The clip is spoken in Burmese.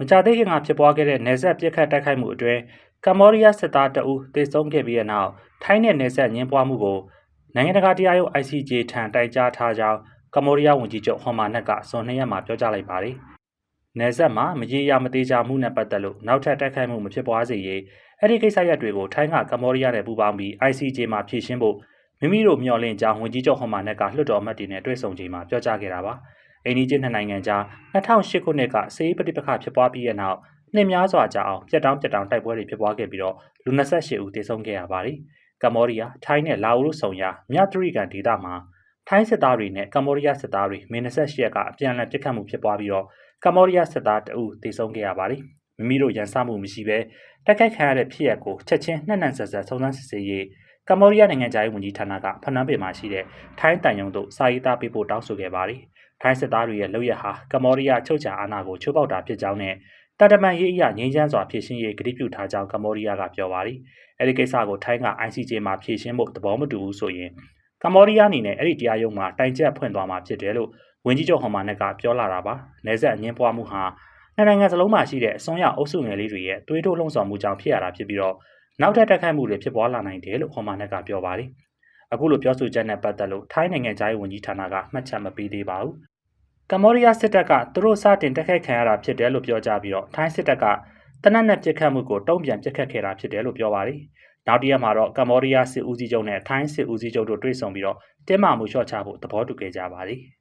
မကြာသေးခင်ကဖြစ်ပွားခဲ့တဲ့နယ်စပ်ပြစ်ခတ်တိုက်ခိုက်မှုအတွင်းကမ္ဘောဒီးယားစစ်သားတအူးတေဆုံးခဲ့ပြီးတဲ့နောက်ထိုင်းနဲ့နယ်စပ်ညှင်းပွားမှုကိုနိုင်ငံတကာတရားရုံး ICJ ထံတိုင်ကြားထားကြောင်းကမ္ဘောဒီးယားဝန်ကြီးချုပ်ဟွန်မာနက်ကဇွန်၂ရက်မှာပြောကြားလိုက်ပါတယ်။နယ်စပ်မှာမရေရာမသေးချာမှုနဲ့ပတ်သက်လို့နောက်ထပ်တိုက်ခိုက်မှုမဖြစ်ပွားစေရေးအဲ့ဒီကိစ္စရပ်တွေကိုထိုင်းကကမ္ဘောဒီးယားနဲ့ပူးပေါင်းပြီး ICJ မှာဖြေရှင်းဖို့မိမိတို့မျှော်လင့်ကြောင်းဝန်ကြီးချုပ်ဟွန်မာနက်ကလွှတ်တော်အမတ်တွေနဲ့တွေ့ဆုံချိန်မှာပြောကြားခဲ့တာပါ။ အိန္ဒိချင်းနှစ်နိုင်ငံကြား2008ခုနှစ်ကစေရေးပဋိပက္ခဖြစ်ပွားပြီးတဲ့နောက်နှစ်များစွာကြာအောင်ပြက်တောင်းပြက်တောင်းတိုက်ပွဲတွေဖြစ်ပွားခဲ့ပြီးတော့လူ28ဦးသေဆုံးခဲ့ရပါတယ်။ကမ္ဘောဒီးယားထိုင်းနဲ့လာအိုတို့ဆုံရာမြထရီကန်ဒေသမှာထိုင်းစစ်သားတွေနဲ့ကမ္ဘောဒီးယားစစ်သားတွေမင်း28ရက်ကအပြန်အလှန်ပစ်ခတ်မှုဖြစ်ပွားပြီးတော့ကမ္ဘောဒီးယားစစ်သားတအုပ်သေဆုံးခဲ့ရပါတယ်။ မိမိတို့ရန်စမှုမရှိဘဲတိုက်ခိုက်ခံရတဲ့ဖြစ်ရပ်ကိုချက်ချင်းနှက်နှံဆက်ဆက်ဆုံးစမ်းစစ်ဆေးရေးကမ္ဘောဒီးယားနိုင်ငံသားရေးဝန်ကြီးဌာနကဖနန်းပင်မှာရှိတဲ့ထိုင်းတန်ယုံတို့စာရေးသားပေးဖို့တောင်းဆိုခဲ့ပါတယ်။ထိုင်းစစ်သားတွေရဲ့လုပ်ရဟာကမ္ဘောဒီးယားချုပ်ချာအာဏာကိုချိုးဖောက်တာဖြစ်ကြောင်းနဲ့တာတမန်ရေးအရငြိမ်းချမ်းစွာဖြည့်ရှင်းရေးကတိပြုထားကြောင်းကမ္ဘောဒီးယားကပြောပါတယ်။အဲဒီကိစ္စကိုထိုင်းက ICJ မှာဖြည့်ရှင်းဖို့သဘောမတူဘူးဆိုရင်ကမ္ဘောဒီးယားအနေနဲ့အဲ့ဒီတရားရုံးမှာတိုင်ချက်ဖွင့်သွားမှာဖြစ်တယ်လို့ဝန်ကြီးချုပ်ဟွန်မာနက်ကပြောလာတာပါ။နေဆက်အငင်းပွားမှုဟာ နှစ်နိုင်ငံစလုံးမှာရှိတဲ့အစွန်းရောက်အုပ်စုငယ်လေးတွေရဲ့တွေးထိုးလှုံ့ဆော်မှုကြောင့်ဖြစ်ရတာဖြစ်ပြီးတော့နောက်ထပ်တက်ခိုက်မှုတွေဖြစ်ပွားလာနိုင်တယ်လို့ဟွန်မာနက်ကပြောပါတယ်။အခုလိုပြောဆိုချက်နဲ့ပတ်သက်လို့ထိုင်းနိုင်ငံသားရေးဝန်ကြီးဌာနကမှတ်ချက်မပေးသေးပါဘူး။ကမ္ဘောဒီးယားစစ်တပ်ကသူတို့စတင်တက်ခိုက်ခံရတာဖြစ်တယ်လို့ပြောကြားပြီးတော့ထိုင်းစစ်တပ်ကတနက်နဲ့ပြစ်ခတ်မှုကိုတုံ့ပြန်ပြစ်ခတ်ခဲ့တာဖြစ်တယ်လို့ပြောပါတယ်။နောက်တရက်မှာတော့ကမ္ဘောဒီးယားစစ်ဦးစီးချုပ်နဲ့ထိုင်းစစ်ဦးစီးချုပ်တို့တွေ့ဆုံပြီးတော့တင်းမာမှုလျှော့ချဖို့သဘောတူခဲ့ကြပါတယ်။